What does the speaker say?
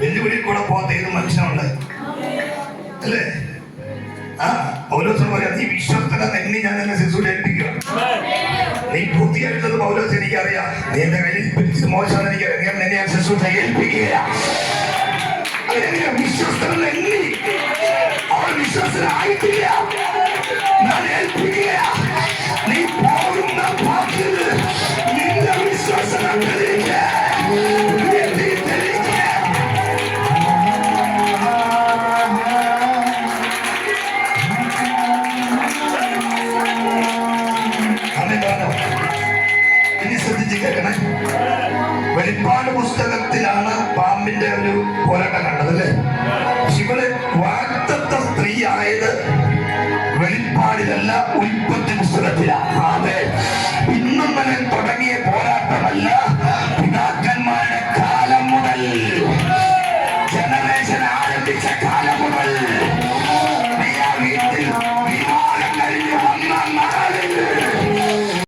വെല്ലുവിളി കൂടെ പോകാത്ത ഏത് മനുഷ്യനുണ്ട്? അല്ലേ? ആ പൗലോസ് പറയാം നീ വിശ്വസ്തന എണ്ണി ഞാൻ എന്നെ ശിശു ഏൽപ്പിക്കുക. നീ പൂർത്തിയായിട്ടുള്ളത് പൗലോസ് എനിക്കറിയാം. നീ എന്റെ കയ്യിൽ പിടിച്ച് മോശമെന്ന് എനിക്കറിയാം. ഞാൻ ഞാൻ ശിശു ഏൽപ്പിക്കുകയില്ല. വിശ്വസ്തന എണ്ണി അവൾ വിശ്വസ്തനായിട്ടില്ല. ഞാൻ ഏൽപ്പിക്കുക വെളിപ്പാട് പുസ്തകത്തിലാണ് പാമ്പിന്റെ ഒരു പോരാട്ടം കണ്ടത് അല്ലേ ഇവിടെ വാക്തത്വ സ്ത്രീ ആയത് വെളിപ്പാടിലല്ല ഉൽപ്പത്തി പുസ്തകത്തിലാണ്. ഇന്നും വരെ തുടങ്ങിയ പോരാട്ടമല്ല പിതാക്കന്മാരുടെ കാലം മുതൽ ജനറേഷൻ ആരംഭിച്ച കാലം